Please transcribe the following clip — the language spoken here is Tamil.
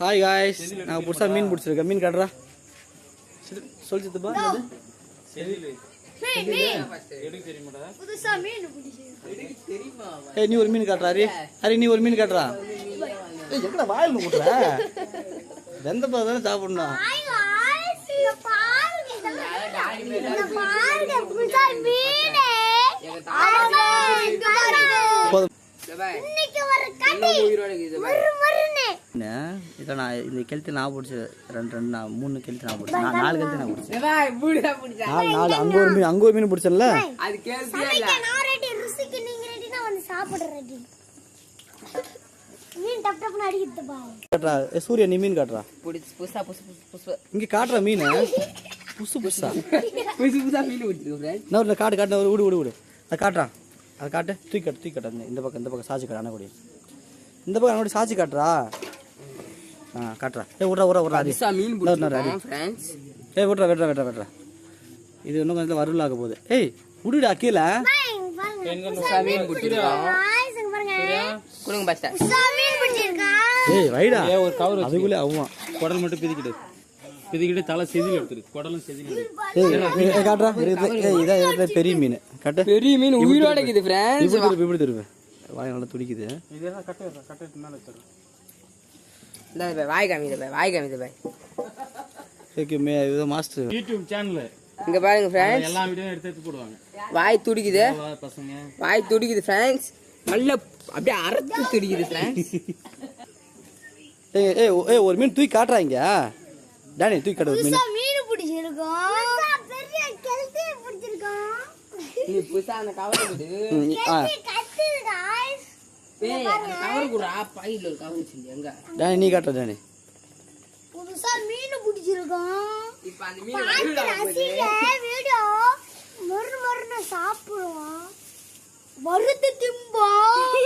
ஹாய் காய்ஸ் நான் புதுசாக மீன் பிடிச்சிருக்கேன். மீன் காட்டுறா சொல்லி சித்தப்பா. புதுசா ஏய் நீ ஒரு மீன் காட்டுறா ஹரி ஹரி நீ ஒரு மீன் காட்டுறா. ஏய் எங்கடா வாயில் முட்டுற வெந்த பழம் தானே சாப்பிடணும். புதுசா. போதும். இதை நான் இந்த கெளுத்து நான் பிடிச்சி ரெண்டு ரெண்டு நான் மூணு கெளுத்து நான் பிடிச்சேன். நான் நாலு கெளுத்து நான் பிடிச்சேன். நாலு நாலு அங்கே ஒரு மீன் அங்கே ஒரு மீன் பிடிச்சேன்ல? சமைக்க நான் ரெடி ருசிக்கு நீங்க ரெடினா வந்து சாப்பிட ரெடி மீன் டப் டப்னு அடிக்குது பாரு காட்டுறா. ஏ சூர்யா நீ மீன் காட்டுறா. புதுசா புதுசு புதுசு புதுசு. இங்கே காட்டுற மீன். புதுசு புதுசா புதுசு புதுசா மீன் நான் ஒரு காட்டு காட்டு ஒரு விடு விடு விடு. அதை காட்டுறான் அதை காட்டு. தூக்கி காட்டு தூக்கி காட்டு. இந்த பக்கம் இந்த பக்கம் சாட்சி காட்டு அண்ணக்கூடி இந்த பக்கம் அண்ணக்கூடி சாட்சி காட்டுறா. ஆ காட்டுறா. ஏ விட்றா விட்றா விட்றா அது புதுசா மீன் ஃப்ரெண்ட்ஸ் ஏய் விட்றா விட்றா விட்றா விட்றா. இது இன்னும் கொஞ்சம் வருள் ஆக போகுது. ஏய் விடுடா கீழே. மீன் ஏய் வைடா. ஏ ஒரு கவர் அதுக்குள்ளே அவ்வான் குடல் மட்டும் பிதிக்கிட்டு பிதிக்கிட்டு தலை செதில் எடுத்துரு. குடலும் செதில் காட்டுறா. இதான் பெரிய மீன். காட்டு. பெரிய மீன் உயிரோட இருக்குது ஃப்ரெண்ட்ஸ் இப்படி திருப்பி இப்படி திருப்பி. வாய் நல்லா துடிக்குது. இதெல்லாம் கட்டை கட்டை மேலே வச்சிடறேன் இந்த வாய் காமிது பாய் வாய் காமிது பாய். ஓகே மே இது மாஸ்டர். யூடியூப் சேனல் இங்க பாருங்க ஃப்ரெண்ட்ஸ் எல்லா வீடியோவும் எடுத்து எடுத்து போடுவாங்க. வாய் துடிக்குது. வா, பசங்க. வாய் துடிக்குது நல்ல அப்படியே அரைச்சு துடிக்குது ஃப்ரெண்ட்ஸ் ஏய் ஏய் ஏய் ஒரு மீன் தூக்கி காட்டுறா இங்க. டேனி தூக்கி காட்டு ஒரு மீன். புதுசா மீன் பிடிச்சிருக்கோம். பெரிய கெளுத்தி பிடிச்சிருக்கோம் நீ புதுசா அந்த கவர் நீ காட்டுற டேனி புதுசா மீன் பிடிச்சிருக்கோம் இப்ப அந்த மீன் வீடியோ. மறு மறுன்னு சாப்பிடுவோம் வறுத்து திம்போம்